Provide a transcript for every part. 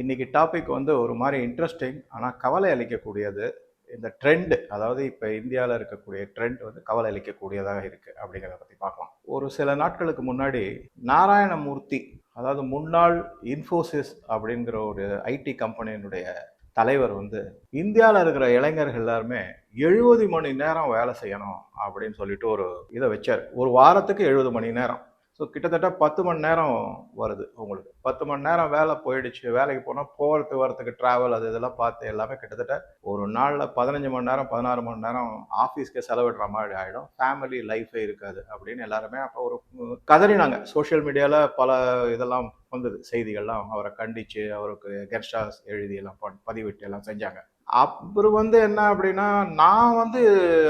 இன்றைக்கி டாபிக் வந்து ஒரு மாதிரி இன்ட்ரெஸ்டிங் ஆனால் கவலை அளிக்கக்கூடியது. இந்த ட்ரெண்ட் அதாவது இப்போ இந்தியாவில் இருக்கக்கூடிய ட்ரெண்ட் வந்து கவலை அளிக்கக்கூடியதாக இருக்குது அப்படிங்கிறத பற்றி பார்க்கலாம். ஒரு சில நாட்களுக்கு முன்னாடி நாராயணமூர்த்தி அதாவது முன்னாள் இன்ஃபோசிஸ் அப்படிங்கிற ஒரு ஐடி கம்பெனியினுடைய தலைவர் வந்து இந்தியாவில் இருக்கிற இளைஞர்கள் எல்லாருமே எழுபது மணி நேரம் வேலை செய்யணும் அப்படின்னு சொல்லிட்டு ஒரு இதை வச்சார். ஒரு வாரத்துக்கு எழுபது மணி நேரம். ஸோ கிட்டத்தட்ட பத்து மணி நேரம் வருது உங்களுக்கு. பத்து மணி நேரம் வேலை போயிடுச்சு. வேலைக்கு போனால் போகிறதுக்கு வரத்துக்கு ட்ராவல் அது இதெல்லாம் பார்த்து எல்லாமே கிட்டத்தட்ட ஒரு நாளில் பதினஞ்சு மணி நேரம் பதினாறு மணி நேரம் ஆஃபீஸ்க்கு செலவிடுற மாதிரி ஆகிடும் ஃபேமிலி லைஃபே இருக்காது அப்படின்னு எல்லாருமே அப்போ ஒரு கதறினாங்க. சோஷியல் மீடியாவில் பல இதெல்லாம் வந்தது. செய்திகள்லாம் அவரை கண்டித்து அவருக்கு கெஸ்டாஸ் எழுதி எல்லாம் பதிவிட்டு எல்லாம் செஞ்சாங்க. அப்புறம் வந்து என்ன அப்படின்னா நான் வந்து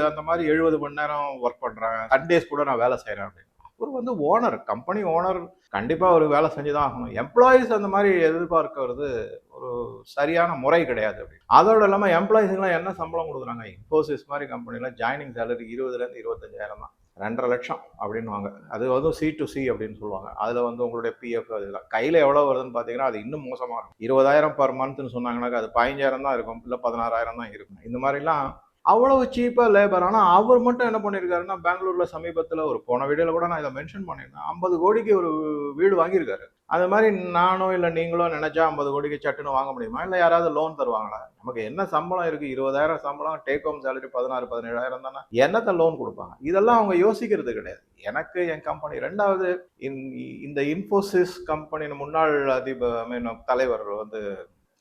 அந்த மாதிரி எழுபது மணி நேரம் ஒர்க் பண்ணுறேன் சண்டேஸ் கூட நான் வேலை செய்கிறேன் அப்படின்னு. அவர் வந்து ஓனர் கம்பெனி ஓனர் கண்டிப்பாக ஒரு வேலை செஞ்சு தான் ஆகணும். எம்ப்ளாயீஸ் அந்த மாதிரி எதிர்பார்க்கறது ஒரு சரியான முறை கிடையாது அப்படின்னு அதோட இல்லாமல் எம்ப்ளாயிஸுங்களாம் என்ன சம்பளம் கொடுக்குறாங்க? இன்ஃபோசிஸ் மாதிரி கம்பெனிலாம் ஜாயினிங் சேலரி இருபதுலேருந்து இருபத்தஞ்சாயிரம் தான். ரெண்டரை லட்சம் அப்படின்னுவாங்க. அது வந்து சி டு சி அப்படின்னு சொல்லுவாங்க. அதில் வந்து உங்களுடைய பிஎஃப் அதெல்லாம் கையில் எவ்வளோ வருதுன்னு பார்த்தீங்கன்னா அது இன்னும் மோசமாக இருக்கும். இருபதாயிரம் பர் மந்த்னு சொன்னாங்கன்னாக்கா அது பதினஞ்சாயிரம் தான் இருக்கும். இல்லை பதினாறாயிரம் தான் இருக்கும். இந்த மாதிரிலாம் அவ்வளவு சீப்பாக லேபர் ஆனால் அவர் மட்டும் என்ன பண்ணியிருக்காருன்னா பெங்களூரில் சமீபத்தில் ஒரு போன வீடியோவில் கூட நான் இதை மென்ஷன் பண்ணியிருந்தேன். ஐம்பது கோடிக்கு ஒரு வீடு வாங்கியிருக்காரு. அது மாதிரி நானோ இல்லை நீங்களோ நினைச்சா ஐம்பது கோடிக்கு சட்டுன்னு வாங்க முடியுமா? இல்லை யாராவது லோன் தருவாங்களா? நமக்கு என்ன சம்பளம் இருக்குது இருபதாயிரம் சம்பளம் டேக் ஹோம் சேலரி பதினாறு பதினேழாயிரம் தானே? என்னத்தை லோன் கொடுப்பாங்க? இதெல்லாம் அவங்க யோசிக்கிறது கிடையாது. எனக்கு என் கம்பெனி ரெண்டாவது இந்த- இந்த இன்ஃபோசிஸ் கம்பெனியின் முன்னாள் அதிபர் தலைவர் வந்து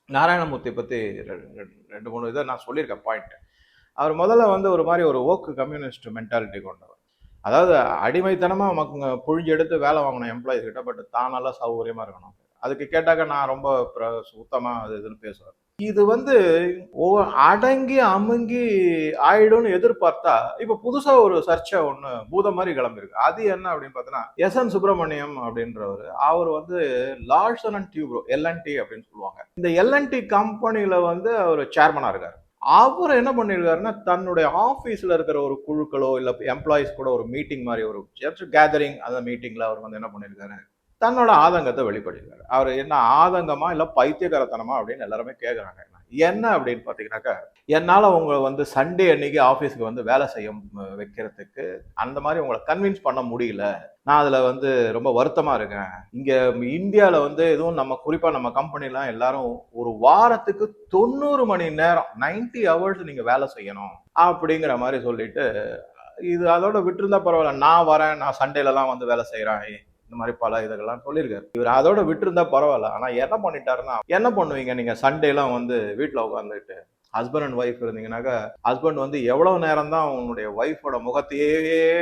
நாராயணமூர்த்தி பற்றி ரெண்டு மூணு இதை நான் சொல்லியிருக்கேன் பாயிண்ட் அவர் முதல்ல வந்து ஒரு மாதிரி ஒரு ஓக்கு கம்யூனிஸ்ட் மென்டாலிட்டி கொண்டவர். அதாவது அடிமைத்தனமாக நமக்கு புழிஞ்சு எடுத்து வேலை வாங்கணும் எம்ப்ளாயிஸ் கிட்ட பட் தான் நல்லா சௌகரியமாக இருக்கணும். அதுக்கு கேட்டாக்க நான் ரொம்ப பிர- சுத்தமாக அது இதுன்னு பேசுவேன் இது வந்து அடங்கி அமுங்கி ஆயிடும்னு எதிர்பார்த்தா இப்ப புதுசா ஒரு சர்ச்சை ஒண்ணு பூதம் மாதிரி கிளம்பிருக்கு அது என்ன அப்படின்னு பார்த்தோன்னா எஸ் என் சுப்பிரமணியம் அப்படின்றவர் அவர் வந்து லார்சன் அண்ட் டியூப்ரோ எல்என்டி அப்படின்னு சொல்லுவாங்க. இந்த எல்என்டி கம்பெனியில் வந்து அவர் சேர்மனா இருக்காரு. அவர் என்ன பண்ணியிருக்காருன்னா தன்னுடைய ஆஃபீஸில் இருக்கிற ஒரு குழுக்களோ இல்லை எம்ப்ளாயிஸ் கூட ஒரு மீட்டிங் மாதிரி ஒரு கேதரிங் அந்த மீட்டிங்கில் அவர் வந்து என்ன பண்ணியிருக்காரு தன்னோட ஆதங்கத்தை வெளிப்படுத்திருக்காரு. அவர் என்ன ஆதங்கமா இல்லை பைத்தியகரத்தனமா அப்படின்னு எல்லாருமே கேட்குறாங்க என்ன அப்படின்னு பார்த்தீங்கன்னாக்கா என்னால் உங்களை வந்து சண்டே அன்னைக்கு ஆஃபீஸுக்கு வந்து வேலை செய்ய வைக்கிறதுக்கு அந்த மாதிரி உங்களை கன்வின்ஸ் பண்ண முடியல. நான் அதில் வந்து ரொம்ப வருத்தமாக இருக்கேன். இங்கே இந்தியாவில் வந்து எதுவும் நம்ம குறிப்பாக நம்ம கம்பெனிலாம் எல்லாரும் ஒரு வாரத்துக்கு தொண்ணூறு மணி நேரம் 90 ஹவர்ஸ் நீங்கள் வேலை செய்யணும் அப்படிங்கிற மாதிரி சொல்லிட்டு இது அதோட விட்டுருந்தா பரவாயில்ல. நான் வரேன் நான் சண்டேலலாம் வந்து வேலை செய்கிறேன் இந்த மாதிரி பல இதெல்லாம் சொல்லியிருக்காரு. இவர் அதோட விட்டுருந்தா பரவாயில்ல. ஆனால் என்ன பண்ணிட்டாருன்னா என்ன பண்ணுவீங்க? நீங்கள் சண்டேலாம் வந்து வீட்டில் உட்காந்துட்டு ஹஸ்பண்ட் அண்ட் ஒய்ஃப் இருந்தீங்கன்னாக்கா ஹஸ்பண்ட் வந்து எவ்வளவு நேரம் தான் உன்னுடைய ஒய்ஃபோட முகத்தையே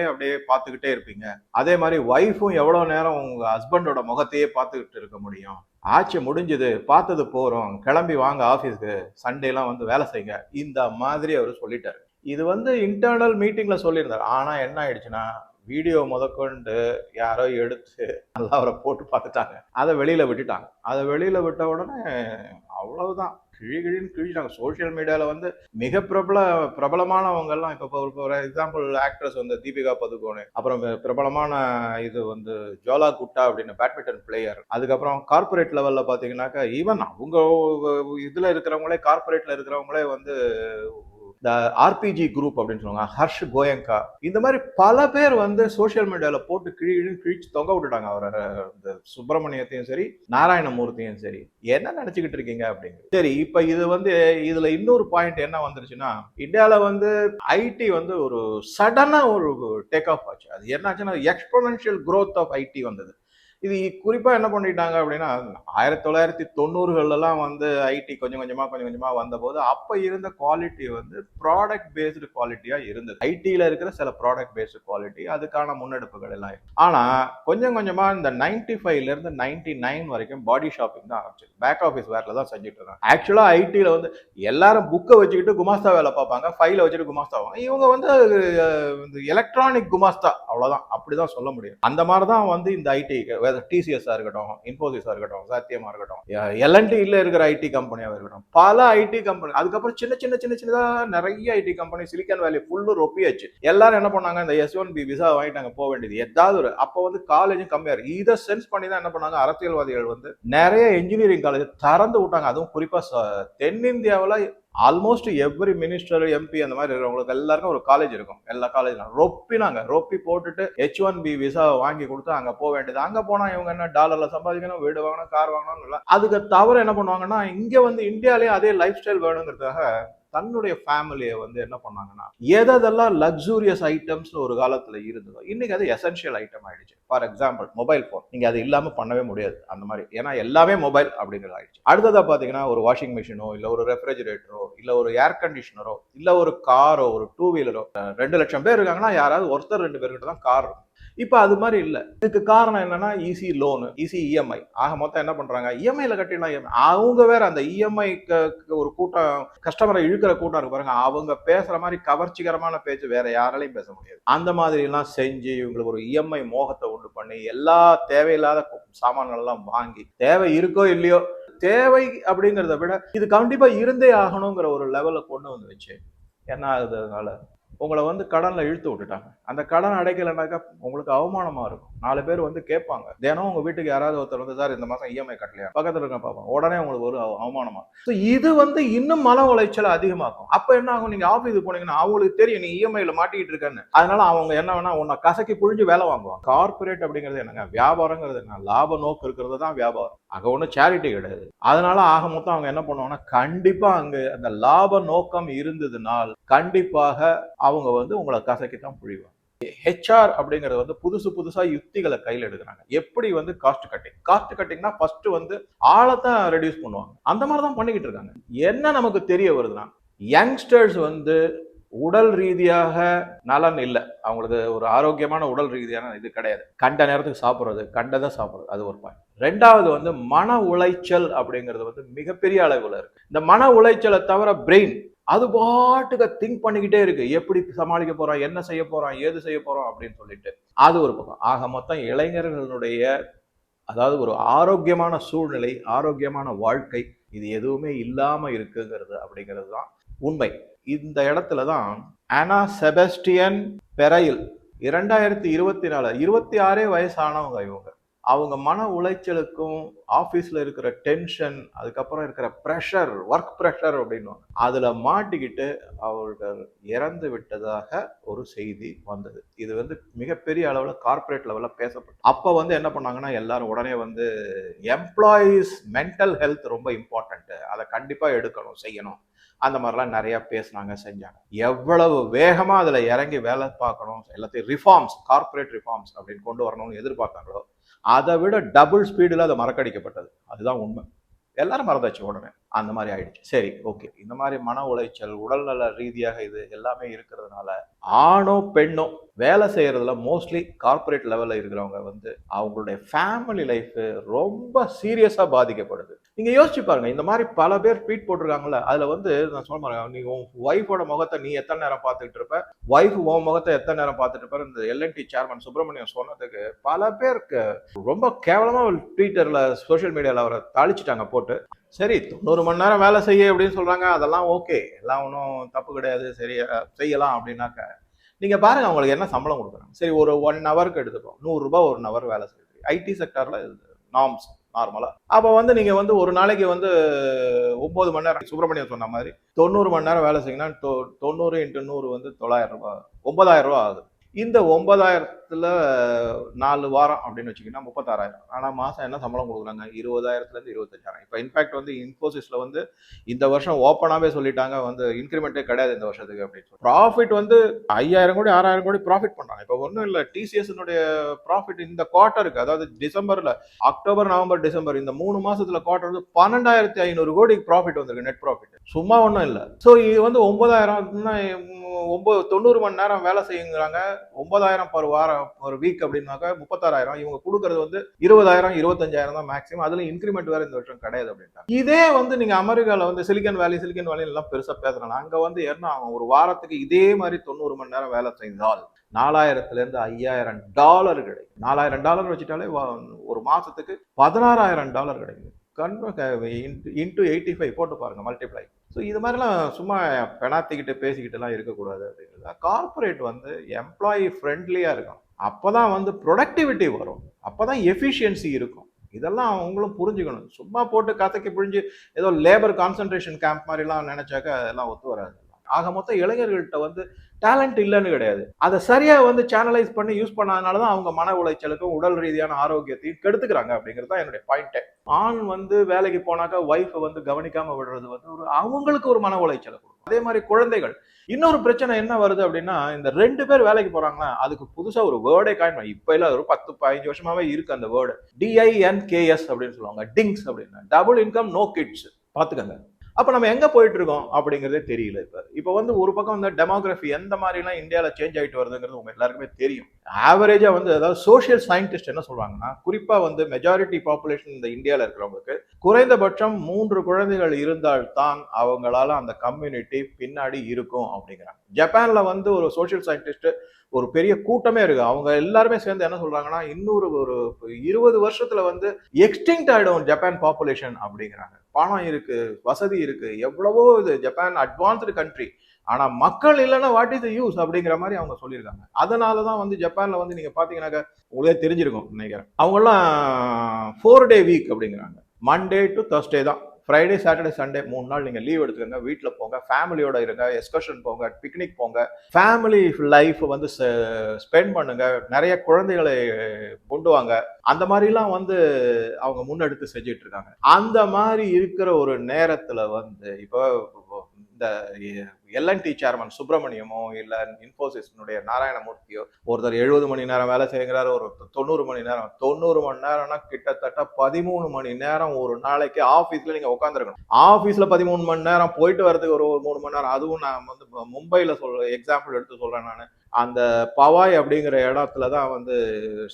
அப்படியே பார்த்துக்கிட்டே இருப்பீங்க. அதே மாதிரி ஒய்ஃபும் எவ்வளவு நேரம் உங்க ஹஸ்பண்டோட முகத்தையே பார்த்துக்கிட்டு இருக்க முடியும்? ஆட்சி முடிஞ்சது பார்த்தது போறோம் கிளம்பி வாங்க ஆஃபீஸ்க்கு சண்டேலாம் வந்து வேலை செய்யுங்க. இந்த மாதிரி அவர் சொல்லிட்டாரு. இது வந்து இன்டர்னல் மீட்டிங்ல சொல்லியிருந்தார். ஆனா என்ன ஆயிடுச்சுன்னா வீடியோ முதற்கொண்டு யாரோ எடுத்து நல்லா அவரை போட்டு பார்த்துட்டாங்க. அதை வெளியில் விட்டுட்டாங்க. அதை வெளியில் விட்ட உடனே அவ்வளவுதான். கிழி கிழின்னு கிழிச்சிட்டாங்க சோஷியல் மீடியாவில் வந்து மிக பிரபல பிரபலமானவங்கெல்லாம் இப்போ ஒரு எக்ஸாம்பிள் ஆக்ட்ரஸ் வந்து தீபிகா பதுகோனு அப்புறம் பிரபலமான இது வந்து ஜோலா குட்டா அப்படின்னு பேட்மிண்டன் பிளேயர் அதுக்கப்புறம் கார்ப்பரேட் லெவலில் பார்த்தீங்கன்னாக்கா ஈவன் அவங்க இதில் இருக்கிறவங்களே கார்பரேட்டில் இருக்கிறவங்களே வந்து இந்த ஆர்பிஜி குரூப் அப்படின்னு சொல்லுவாங்க ஹர்ஷ் கோயங்கா. இந்த மாதிரி பல பேர் வந்து சோஷியல் மீடியாவில் போட்டு கிழி கிழிச்சு தொங்க விட்டுட்டாங்க. அவரை இந்த சுப்பிரமணியத்தையும் சரி நாராயணமூர்த்தியும் சரி. என்ன நினைச்சுக்கிட்டு இருக்கீங்க அப்படிங்கிறது. சரி இப்போ இது வந்து இதில் இன்னொரு பாயிண்ட் என்ன வந்துருச்சுன்னா இந்தியாவில் வந்து ஐடி வந்து ஒரு சடனாக ஒரு டேக் ஆஃப் ஆச்சு. அது என்னாச்சுன்னா எக்ஸ்போனன்ஷியல் க்ரோத் ஆஃப் ஐடி வந்தது. இது குறிப்பா என்ன பண்ணிட்டாங்க அப்படின்னா ஆயிரத்தி தொள்ளாயிரத்தி தொண்ணூறுகள்லாம் வந்து ஐடி கொஞ்சம் கொஞ்சமா கொஞ்சம் கொஞ்சமா வந்தபோது அப்ப இருந்த குவாலிட்டி வந்து ப்ராடக்ட் பேஸ்டு குவாலிட்டியா இருந்தது. ஐடியில் இருக்கிற சில ப்ராடக்ட் பேஸ்டு குவாலிட்டி அதுக்கான முன்னெடுப்புகள் எல்லாம். இருக்கு ஆனா கொஞ்சம் கொஞ்சமா இந்த 95 ஃபைவ்ல இருந்து நைன்டி நைன் வரைக்கும் பாடி ஷாப்பிங் தான் ஆரம்பிச்சது. பேக் ஆஃபீஸ் வேர்ல தான் செஞ்சுட்டு இருந்தாங்க. ஆக்சுவலா ஐடியில் வந்து எல்லாரும் புக்கை வச்சுக்கிட்டு குமாஸ்தா வேலை பார்ப்பாங்க ஃபைல வச்சுட்டு குமாஸ்தா வாங்க. இவங்க வந்து எலக்ட்ரானிக் குமாஸ்தா அவ்வளவுதான். அப்படிதான் சொல்ல முடியும். அந்த மாதிரி தான் வந்து இந்த ஐடி அது டிசிஎஸ்ஸாக இருக்கட்டும் இன்ஃபோசிஸாக இருக்கட்டும் சத்தியமாக இருக்கட்டும். எல்என்டியில் இருக்கிற ஐடி கம்பெனியாக இருக்கட்டும். பல ஐடி கம்பெனி அதுக்கப்புறம் சின்ன சின்ன சின்ன சின்னதாக நிறைய IT company Silicon Valley full ரொப்பியாச்சு. எல்லாரும் என்ன பண்ணாங்க? இந்த எஸ் ஒன் பி விசா வாங்கிட்டாங்க போக வேண்டியது. ஏதாவது ஒரு அப்போ வந்து காலேஜும் கம்மியாக இருக்கு. இதை சென்ஸ் பண்ணி தான் என்ன பண்ணாங்க? அரசியல்வாதிகள் வந்து நிறைய இன்ஜினியரிங் காலேஜ் திறந்து விட்டாங்க. அதுவும் குறிப்பாக தென்னிந்தியாவில் ஆல்மோஸ்ட் எவ்ரி மினிஸ்டர் எம்பி அந்த மாதிரி இருக்கிறவங்களுக்கு எல்லாருக்கும் ஒரு காலேஜ் இருக்கும். எல்லா காலேஜ்லாம் ரொப்பினாங்க. ரொப்பி போட்டுட்டு ஹெச் ஒன் பி விசா வாங்கி கொடுத்து அங்கே போக வேண்டியது. அங்கே போனால் இவங்க என்ன டாலரில் சம்பாதிக்கணும்? வீடு வாங்கணும்? கார் வாங்கணும் இல்லை. அதுக்கு தவிர என்ன பண்ணுவாங்கன்னா இங்கே வந்து இந்தியாலேயே அதே லைஃப் ஸ்டைல் வேணுங்கிறதுக்காக தன்னுடைய ஃபேமிலியை வந்து என்ன பண்ணாங்கன்னா எதெல்லாம் லக்ஸூரியஸ் ஐட்டம்ஸ்னு ஒரு காலத்தில் இருந்ததோ இன்னைக்கு அது எசென்ஷியல் ஐட்டம் ஆயிடுச்சு. ஃபார் எக்ஸாம்பிள் மொபைல் ஃபோன் நீங்கள் அது இல்லாமல் பண்ணவே முடியாது. அந்த மாதிரி. ஏன்னா எல்லாமே மொபைல் அப்படிங்கிறது ஆயிடுச்சு. அடுத்ததாக பார்த்தீங்கன்னா ஒரு வாஷிங் மிஷினோ இல்லை ஒரு ரெஃப்ரிஜரேட்டரோ இல்லை ஒரு ஏர் கண்டிஷனரோ இல்லை ஒரு காரோ ஒரு டூ வீலரோ ரெண்டு லட்சம் பேர் இருக்காங்கன்னா யாராவது ஒருத்தர் ரெண்டு பேர்கிட்ட தான் கார் இருக்கும். இப்போ அது மாதிரி இல்லை. இதுக்கு காரணம் என்னன்னா ஈஸி லோனு ஈஸி இஎம்ஐ ஆக மொத்தம் என்ன பண்றாங்க? இஎம்ஐல கட்டினா அவங்க வேற அந்த இஎம்ஐ ஒரு கூட்டம் கஸ்டமரை இழுக்கிற கூட்டம் இருக்கு பாருங்க. அவங்க பேசுற மாதிரி கவர்ச்சிகரமான பேச்சு வேற யாராலையும் பேச முடியாது. அந்த மாதிரி எல்லாம் செஞ்சு இவங்களுக்கு ஒரு இஎம்ஐ மோகத்தை உண்டு பண்ணி எல்லா தேவையில்லாத சாமான்கள் எல்லாம் வாங்கி தேவை இருக்கோ இல்லையோ தேவை அப்படிங்கிறத விட இது கண்டிப்பா இருந்தே ஆகணுங்கிற ஒரு லெவலில் கொண்டு வந்து வச்சு என்ன ஆகுது அதனால? உங்களை வந்து கடனில் இழுத்து விட்டுட்டாங்க. அந்த கடன் அடைக்கலைனாக்கா உங்களுக்கு அவமானமாக இருக்கும். நாலு பேர் வந்து கேட்பாங்க. தினம் உங்கள் வீட்டுக்கு யாராவது ஒருத்தர் வந்து சார் இந்த மாதம் இஎம்ஐ கட்டலையா? பக்கத்தில் இருக்க பார்ப்பாங்க உடனே உங்களுக்கு ஒரு அவமானமாக ஸோ இது வந்து இன்னும் மன உளைச்சலை அதிகமாக்கும். அப்போ என்ன ஆகும்? நீங்கள் ஆஃபீஸுக்கு போனீங்கன்னா அவங்களுக்கு தெரியும் நீ இஎம்ஐயில் மாட்டிக்கிட்டு இருக்கேன்னு. அதனால அவங்க என்ன வேணா உன்னை கசக்கி புழிஞ்சு வேலை வாங்குவாங்க. கார்பரேட் அப்படிங்கிறது என்னங்க? வியாபாரங்கிறது என்ன? லாப நோக்கு இருக்கிறது தான் வியாபாரம். அங்கே ஒன்றும் சேரிட்டி கிடையாது. அதனால ஆக மொத்தம் அவங்க என்ன பண்ணுவாங்கன்னா கண்டிப்பாக அங்கே அந்த லாப நோக்கம் இருந்ததுனால் கண்டிப்பாக அவங்க வந்து உங்களை கசக்கி தான் புழிவாங்க ஹெச்ஆர் அப்படிங்கிறது வந்து புதுசு புதுசாக யுக்திகளை கையில் எடுக்கிறாங்க. எப்படி வந்து காஸ்ட் கட்டிங் காஸ்ட் கட்டிங்னா ஃபர்ஸ்ட் வந்து ஆழத்தான் ரெடியூஸ் பண்ணுவாங்க. அந்த மாதிரி தான் பண்ணிக்கிட்டு இருக்காங்க. என்ன நமக்கு தெரிய வருதுன்னா யங்ஸ்டர்ஸ் வந்து உடல் ரீதியாக நலன் இல்லை. அவங்களுக்கு ஒரு ஆரோக்கியமான உடல் ரீதியான இது கிடையாது. கண்ட நேரத்துக்கு சாப்பிட்றது கண்டதை சாப்பிட்றது அது ஒரு பாயிண்ட் ரெண்டாவது வந்து மன உளைச்சல் அப்படிங்கிறது வந்து மிகப்பெரிய அளவில் இருக்கு. இந்த மன உளைச்சலை தவிர பிரெயின் அது பாட்டுக்கு திங்க் பண்ணிக்கிட்டே இருக்கு. எப்படி சமாளிக்க போறோம் என்ன செய்ய போறோம் ஏது செய்ய போறோம் அப்படின்னு சொல்லிட்டு. அது ஒரு பக்கம். ஆக மொத்தம் இளைஞர்களுடைய அதாவது ஒரு ஆரோக்கியமான சூழ்நிலை ஆரோக்கியமான வாழ்க்கை இது எதுவுமே இல்லாம இருக்குங்கிறது அப்படிங்கிறது தான் உண்மை. இந்த இடத்துல தான் ஆனா செபஸ்டியன் பெரையில் இரண்டாயிரத்தி இருபத்தி நாலு இருபத்தி ஆறே வயசானவங்க இவங்க. அவங்க மன உளைச்சலுக்கும் ஆஃபீஸில் இருக்கிற டென்ஷன் அதுக்கப்புறம் இருக்கிற ப்ரெஷர் ஒர்க் ப்ரெஷர் அப்படின்னு அதில் மாட்டிக்கிட்டு அவர்கள் இறந்து விட்டதாக ஒரு செய்தி வந்தது. இது வந்து மிகப்பெரிய அளவில் கார்ப்பரேட் லெவலில் பேசப்பட்டு அப்போ வந்து என்ன பண்ணாங்கன்னா எல்லாரும் உடனே வந்து எம்ப்ளாயீஸ் மென்டல் ஹெல்த் ரொம்ப இம்பார்ட்டண்ட்டு அதை கண்டிப்பாக எடுக்கணும் செய்யணும். அந்த மாதிரிலாம் நிறையா பேசுனாங்க செஞ்சாங்க. எவ்வளவு வேகமாக அதில் இறங்கி வேலை பார்க்கணும் எல்லாத்தையும் ரிஃபார்ம்ஸ் கார்ப்பரேட் ரிஃபார்ம்ஸ் அப்படின்னு கொண்டு வரணும்னு எதிர்பார்த்தாங்களோ அதை விட டபுள் ஸ்பீடில் அது மறக்கடிக்கப்பட்டது. அதுதான் உண்மை. எல்லாரும் மறந்தாச்சு உடனே. அந்த மாதிரி ஆயிடுச்சு. சரி ஓகே இந்த மாதிரி மன உளைச்சல் உடல்நல ரீதியாக இது எல்லாமே இருக்கிறதுனால ஆணோ பெண்ணோ வேலை செய்யறதுல மோஸ்ட்லி கார்ப்பரேட் லெவலில் இருக்கிறவங்க வந்து அவங்களுடைய ஃபேமிலி லைஃப் ரொம்ப சீரியஸாக பாதிக்கப்படுது. நீங்கள் யோசிச்சு பாருங்க இந்த மாதிரி பல பேர் ட்வீட் போட்டிருக்காங்கல்ல அதில் வந்து நான் சொல்ல மாட்டேன் நீ உன் ஒய்ஃபோட முகத்தை நீ எத்தனை நேரம் பார்த்துக்கிட்டு இருப்ப? ஒய்ஃப் உன் முகத்தை எத்தனை நேரம் பார்த்துட்டு இருப்பாரு இந்த எல்என்டி சேர்மன் சுப்பிரமணியம் சொன்னதுக்கு பல பேருக்கு ரொம்ப கேவலமாக ட்விட்டரில் சோஷியல் மீடியாவில் அவரை தாளிச்சிட்டாங்க போட்டு. சரி தொண்ணூறு மணி நேரம் வேலை செய்ய அப்படின்னு சொல்றாங்க. அதெல்லாம் ஓகே எல்லாம் ஒன்றும் தப்பு கிடையாது. சரி செய்யலாம் அப்படின்னாக்க நீங்க பாருங்க அவங்களுக்கு என்ன சம்பளம் கொடுக்குறாங்க. சரி ஒரு ஒன் ஹவருக்கு எடுத்துப்போம். நூறுரூபா ஒரு ஹவர் வேலை செய்யுது. ஐடி செக்டர்ல நார்ம்ஸ் நார்மலா அப்போ வந்து நீங்க வந்து ஒரு நாளைக்கு வந்து ஒன்பது மணி நேரம் சுப்பிரமணியம் சொன்ன மாதிரி தொண்ணூறு மணி நேரம் வேலை செய்யணும்னா தொ- தொண்ணூறு இன்ட்டு நூறு வந்து தொள்ளாயிரம் ரூபாய் ஒன்பதாயிரம் ரூபாய் ஆகுது. இந்த ஒன்பதாயிரம் மாதத்தில் நாலு வாரம் அப்படின்னு வச்சுக்கிட்டா முப்பத்தாறாயிரம். ஆனால் மாதம் என்ன சம்பளம் கொடுக்குறாங்க? இருபதாயிரத்துலேருந்து இருபத்தஞ்சாயிரம். இப்போ இன்ஃபேக்ட் வந்து இன்ஃபோசிஸில் வந்து இந்த வருஷம் ஓப்பனாகவே சொல்லிட்டாங்க. வந்து இன்க்ரிமெண்ட்டே கிடையாது இந்த வருஷத்துக்கு அப்படின்னு சொல்லி ப்ராஃபிட் வந்து ஐயாயிரம் கோடி ஆறாயிரம் கோடி ப்ராஃபிட் பண்ணுறாங்க இப்போ ஒன்றும் இல்லை. டிசிஎஸ்னுடைய ப்ராஃபிட் இந்த குவார்ட்டருக்கு அதாவது டிசம்பரில் அக்டோபர் நவம்பர் டிசம்பர் இந்த மூணு மாதத்தில் குவார்ட்டர் வந்து பன்னெண்டாயிரத்தி ஐநூறு கோடி ப்ராஃபிட் வந்திருக்கு நெட் ப்ராஃபிட் சும்மா ஒன்றும் இல்லை. ஸோ இது வந்து ஒன்பதாயிரம் ஒன்பது தொண்ணூறு மணி நேரம் வேலை செய்யுங்கிறாங்க. ஒன்பதாயிரம் பர் வாரம் ஒரு வீக் அப்படின்னாக்கா முப்பத்தாறாயிரம். இவங்க கொடுக்கறது வந்து இருபதாயிரம் இருபத்தஞ்சாயிரம் தான் மேக்ஸிமம் அதுல இன்க்ரிமெண்ட் வேற இந்த வருஷம் கிடையாது அப்படின்ட்டாங்க. இதே வந்து நீங்க அமெரிக்கால வந்து சிலிக்கன் வேலி சிலிக்கன் வேலி எல்லாம் பெருசா பேசுறாங்க. அங்க வந்து என்ன அவன் ஒரு வாரத்துக்கு இதே மாதிரி தொண்ணூறு மணி நேரம் வேலை செய்தால் நாலாயிரத்துல இருந்து ஐயாயிரம் டாலர் கிடைக்கும். நாலாயிரம் டாலர் வச்சுட்டாலே ஒரு மாசத்துக்கு பதினாறாயிரம் டாலர் கிடைக்குது. இன்டூ எயிட்டி ஃபைவ் போட்டு பாருங்க மல்டிப்ளை ஸோ இது மாதிரிலாம் சும்மா பெணாத்திக்கிட்டு பேசிக்கிட்டுலாம் இருக்கக்கூடாது அப்படிங்கிறது. கார்ப்பரேட் வந்து எம்ப்ளாயி ஃப்ரெண்ட்லியாக இருக்கும் அப்போ தான் வந்து ப்ரொடக்டிவிட்டி வரும். அப்போ தான் எஃபிஷியன்சி இருக்கும். இதெல்லாம் அவங்களும் புரிஞ்சுக்கணும். சும்மா போட்டு கதைக்கு பிழிஞ்சு ஏதோ லேபர் கான்சன்ட்ரேஷன் கேம்ப் மாதிரிலாம் நினச்சாக்க அதெல்லாம் ஒத்து வராது. ஆக மொத்தம் இளைஞர்கள்ட்ட வந்து டேலண்ட் இல்லைன்னு கிடையாது. அதை சரியா வந்து சேனலைஸ் பண்ணி யூஸ் பண்ணாதனால தான் அவங்க மன உளைச்சலுக்கும் உடல் ரீதியான ஆரோக்கியத்தையும் கெடுத்துக்கிறாங்க அப்படிங்கிறது தான் என்னுடைய பாயிண்ட்டே ஆண் வந்து வேலைக்கு போனாக்கா ஒய்ஃபை வந்து கவனிக்காம விடுறது வந்து ஒரு அவங்களுக்கு ஒரு மன உளைச்சலை கொடுக்கும். அதே மாதிரி குழந்தைகள். இன்னொரு பிரச்சனை என்ன வருது அப்படின்னா இந்த ரெண்டு பேர் வேலைக்கு போறாங்கன்னா அதுக்கு புதுசா ஒரு வேர்டே காயின் இப்ப இல்ல ஒரு பத்து பதினஞ்சு வருஷமாவே இருக்கு அந்த வேர்டு டிஐஎன்கேஎஸ் அப்படின்னு சொல்லுவாங்க. டிங்ஸ் அப்படின்னா. டபுள் இன்கம் நோ கிட்ஸ் பாத்துக்கங்க அப்போ நம்ம எங்கே போயிட்டு இருக்கோம் அப்படிங்கிறதே தெரியல இப்போ. இப்போ வந்து ஒரு பக்கம் வந்து டெமோகிராஃபி எந்த மாதிரிலாம் இந்தியாவில் சேஞ்ச் ஆகிட்டு வருதுங்கிறது உங்க எல்லாருக்குமே தெரியும். ஆவரேஜாக வந்து அதாவது சோஷியல் சயின்டிஸ்ட் என்ன சொல்கிறாங்கன்னா குறிப்பாக வந்து மெஜாரிட்டி பாப்புலேஷன் இந்த இந்தியாவில் இருக்கிறவங்களுக்கு குறைந்தபட்சம் மூன்று குழந்தைகள் இருந்தால்தான் அவங்களால அந்த கம்யூனிட்டி பின்னாடி இருக்கும் அப்படிங்கிறாங்க. ஜப்பானில் வந்து ஒரு சோஷியல் சயின்டிஸ்ட் ஒரு பெரிய கூட்டமே இருக்கு. அவங்க எல்லாருமே சேர்ந்து என்ன சொல்றாங்கன்னா இன்னொரு ஒரு இருபது வருஷத்துல வந்து எக்ஸ்டிங்ட் ஆயிடும் ஜப்பான் பாப்புலேஷன் அப்படிங்கிறாங்க. பணம் இருக்கு வசதி இருக்கு எவ்வளவோ இது ஜப்பான் அட்வான்ஸ்டு கண்ட்ரி ஆனா மக்கள் இல்லைன்னா வாட் இஸ் யூஸ் அப்படிங்கிற மாதிரி அவங்க சொல்லியிருக்காங்க. அதனால தான் வந்து ஜப்பான்ல வந்து நீங்க பாத்தீங்கன்னாக்கா உங்களுக்கே தெரிஞ்சிருக்கும் நினைக்கிறேன். அவங்கெல்லாம் ஃபோர் டே வீக் அப்படிங்கிறாங்க. மண்டே டு தர்ஸ்டே தான். ஃப்ரைடே சாட்டர்டே சண்டே மூணு நாள் நீங்கள் லீவ் எடுத்துக்கோங்க வீட்டில் போங்க ஃபேமிலியோட இருங்க எஸ்கர்ஷன் போங்க பிக்னிக் போங்க. ஃபேமிலி லைஃப் வந்து ஸ்பெண்ட் பண்ணுங்க. நிறைய குழந்தைகளை கொண்டு வாங்க. அந்த மாதிரிலாம் வந்து அவங்க முன்னெடுத்து செஞ்சுட்டு இருக்காங்க. அந்த மாதிரி இருக்கிற ஒரு நேரத்தில் வந்து இப்போ இந்த எல்என்டி சேர்மன் சுப்பிரமணியமோ இல்லை இன்ஃபோசிஸ்னுடைய நாராயணமூர்த்தியோ ஒருத்தர் எழுபது மணி நேரம் வேலை செய்கிறாரு ஒரு தொண்ணூறு மணி நேரம். தொண்ணூறு மணி நேரம்னா கிட்டத்தட்ட பதிமூணு மணி நேரம் ஒரு நாளைக்கு ஆஃபீஸில் நீங்கள் உட்காந்துருக்கணும் ஆஃபீஸில் பதிமூணு மணி நேரம் போயிட்டு வரதுக்கு ஒரு மூணு மணி நேரம். அதுவும் நான் வந்து மும்பையில் சொல் எக்ஸாம்பிள் எடுத்து சொல்கிறேன் நான். அந்த பவாய் அப்படிங்கிற இடத்துல தான் வந்து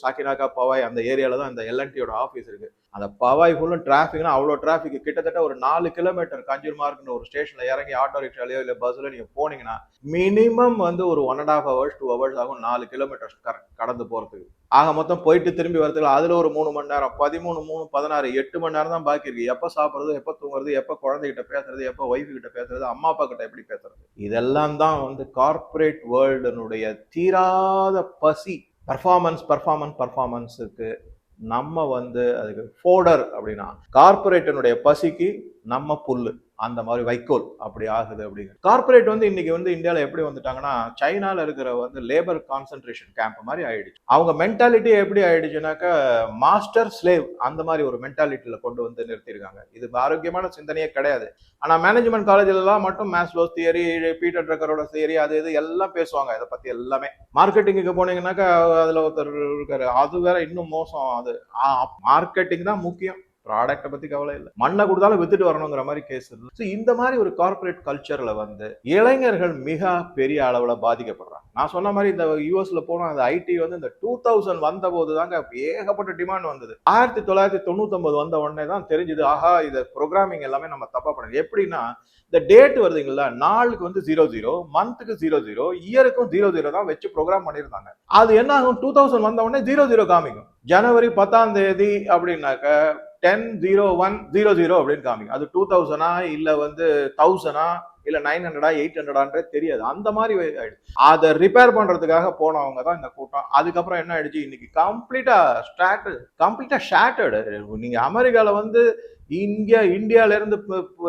சாக்கினாக்கா பவாய் அந்த ஏரியால தான் அந்த எல்என்டியோட ஆஃபீஸ் இருக்கு. அந்த பவாய் ஃபுல்லும் டிராஃபிக்னா அவ்வளோ டிராஃபிக் கிட்டத்தட்ட ஒரு நாலு கிலோமீட்டர் கஞ்சூர்மார்க்னு ஒரு ஸ்டேஷனில் இறங்கி ஆட்டோ ரிக்ஷாலையோ இல்லை பஸ்ஸில் நீங்கள் போனீங்கன்னா மினிமம் வந்து ஒரு one and half hours two hours ஆகும் நாலு கிலோமீட்டர்ஸ் கடந்து போகிறதுக்கு ஆக மொத்தம் போயிட்டு திரும்பி வரதுக்கு அதில் ஒரு மூணு மணி நேரம் பதிமூணு மூணு பதினாறு எட்டு மணி நேரம் தான் பாக்கி இருக்கு. எப்போ சாப்பிட்றது எப்போ தூங்குறது எப்போ குழந்தைகிட்ட பேசுறது எப்போ ஒய்ஃபு கிட்ட பேசுறது அம்மா அப்பா கிட்ட எப்படி பேசுறது? இதெல்லாம் தான் வந்து கார்ப்பரேட் வேர்ல்டுனுடைய தீராத பசி. பர்ஃபார்மன்ஸ் பர்ஃபார்மன்ஸ் பர்ஃபார்மன்ஸுக்கு நம்ம வந்து அதுக்கு ஃபோடர் அப்படின்னா கார்பரேட்டனுடைய பசிக்கு நம்ம புல்லு. அந்த மாதிரி வைக்கோல் அப்படி ஆகுது அப்படிங்கிற. கார்ப்பரேட் வந்து இன்னைக்கு வந்து இந்தியாவில் எப்படி வந்துட்டாங்கன்னா சைனால இருக்கிற வந்து லேபர் கான்சென்ட்ரேஷன் கேம்ப் மாதிரி ஆயிடுச்சு. அவங்க மென்டாலிட்டி எப்படி ஆயிடுச்சுனாக்கா மாஸ்டர் ஸ்லேவ் அந்த மாதிரி ஒரு மென்டாலிட்டியில கொண்டு வந்து நிறுத்திருக்காங்க. இது ஆரோக்கியமான சிந்தனையே கிடையாது. ஆனால் மேனேஜ்மெண்ட் காலேஜ்லாம் மட்டும் மேஸ்லோஸ் தியரி பீட்டர் ட்ரக்கரோட தியரி அது இது எல்லாம் பேசுவாங்க. இதை பத்தி எல்லாமே. மார்க்கெட்டிங்குக்கு போனீங்கன்னாக்கா அதுல ஒருத்தர் இருக்காரு. அது வேற இன்னும் மோசம். அது மார்க்கெட்டிங் தான் முக்கியம். ப்ராடக்ட்டை பத்தி கவலை இல்லை. மண்ணை கொடுத்தாலும் வித்துட்டு வரணுங்கிற மாதிரி கேஸ் இருக்கு ஸோ இந்த மாதிரி ஒரு கார்ப்பரேட் கல்ச்சர்ல வந்து இளைஞர்கள் மிக பெரிய அளவுல பாதிக்கப்படுறாங்க. நான் சொன்ன மாதிரி இந்த யூஎஸ்ல போனால் அந்த ஐடி வந்து இந்த டூ தௌசண்ட் வந்த போது தாங்க ஏகப்பட்ட டிமாண்ட் வந்தது. ஆயிரத்தி தொள்ளாயிரத்தி தொண்ணூத்தொன்பது வந்த உடனே தான் தெரிஞ்சது ஆஹா இதை ப்ரோக்ராமிங் எல்லாமே நம்ம தப்பா பண்ணுது எப்படின்னா இந்த டேட் வருதுங்களா நாளுக்கு வந்து ஜீரோ ஜீரோ மந்த்துக்கு ஜீரோ ஜீரோ இயருக்கும் ஜீரோ ஜீரோ தான் வச்சு ப்ரோக்ராம் பண்ணியிருந்தாங்க அது என்ன ஆகும் டூ தௌசண்ட் வந்த உடனே ஜீரோ ஜீரோ காமிக்கும். ஜனவரி பத்தாம் தேதி அப்படின்னாக்க ten zero one zero zero அப்படின்னு காமிக்கும் அது டூ தௌசண்டா இல்லை வந்து தௌசண்டா இல்லை நைன் ஹண்ட்ரடா எயிட் ஹண்ட்ரடான்றே தெரியாது. அந்த மாதிரி ஆயிடுச்சு. அதை ரிப்பேர் பண்ணுறதுக்காக போனவங்க தான் இந்த கூட்டம். அதுக்கப்புறம் என்ன ஆயிடுச்சு? இன்னைக்கு கம்ப்ளீட்டா ஸ்டாட் கம்ப்ளீட்டா ஷேட்டர்டு நீங்கள் அமெரிக்காவில் வந்து இந்தியா இந்தியாவிலேருந்து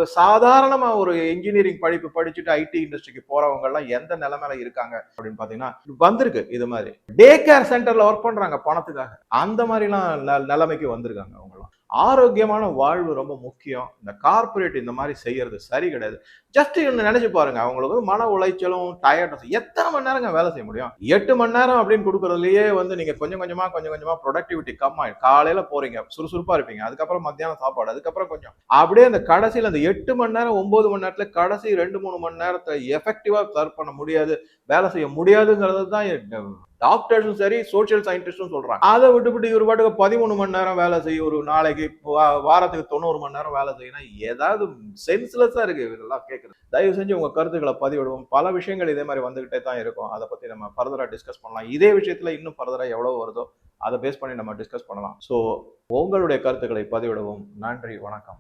சாதாரணமாக ஒரு இன்ஜினியரிங் படிப்பு படிச்சுட்டு ஐடி இண்டஸ்ட்ரிக்கு போகிறவங்கலாம் எந்த நிலைமையில இருக்காங்க அப்படின்னு பார்த்தீங்கன்னா வந்திருக்கு இது மாதிரி. டே கேர் சென்டரில் ஒர்க் பண்ணுறாங்க பணத்துக்காக. அந்த மாதிரிலாம் ந- நிலைமைக்கு வந்திருக்காங்க அவங்களாம் ஆரோக்கியமான வாழ்வு ரொம்ப முக்கியம். இந்த கார்ப்பரேட் இந்த மாதிரி செய்யறது சரி கிடையாது. ஜஸ்ட் ஒன்று நினைச்சு பாருங்க அவங்களுக்கு வந்து மன உளைச்சலும் டயர்ட்னஸ் எத்தனை மணி நேரங்க வேலை செய்ய முடியும்? எட்டு மணி நேரம் அப்படின்னு கொடுக்கறதுலயே வந்து நீங்க கொஞ்சம் கொஞ்சமா கொஞ்சம் கொஞ்சமா ப்ரொடக்டிவிட்டி கம்மாயிடும். காலையில போறீங்க சுறுசுறுப்பா இருப்பீங்க. அதுக்கப்புறம் மத்தியானம் சாப்பாடு அதுக்கப்புறம் கொஞ்சம். அப்படியே அந்த கடைசியில் அந்த எட்டு மணி நேரம் ஒன்பது மணி நேரத்துல கடைசி ரெண்டு மூணு மணி நேரத்தை எஃபெக்டிவா சர்வ் பண்ண முடியாது. வேலை செய்ய முடியாதுங்கிறது தான் டாக்டர்ஸும் சரி சோஷியல் சயின்டிஸ்டும் சொல்றாங்க. அதை விட்டுவிட்டு இவர் பாட்டுக்கு பதிமூணு மணி நேரம் வேலை செய்யும் ஒரு நாளைக்கு வா- வாரத்துக்கு தொண்ணூறு மணி நேரம் வேலை செய்யணும் ஏதாவது சென்ஸ்லெஸ்ஸா இருக்கு இதெல்லாம் கேட்கறது தயவு செஞ்சு உங்க கருத்துக்களை பதிவிடுவோம். பல விஷயங்கள் இதே மாதிரி வந்துகிட்டே தான் இருக்கும். அதை பத்தி நம்ம ஃபர்தரா டிஸ்கஸ் பண்ணலாம். இதே விஷயத்துல இன்னும் ஃபர்தரா எவ்வளவு வருதோ அதை பேஸ் பண்ணி நம்ம டிஸ்கஸ் பண்ணலாம். ஸோ உங்களுடைய கருத்துக்களை பதிவிடவும். நன்றி வணக்கம்.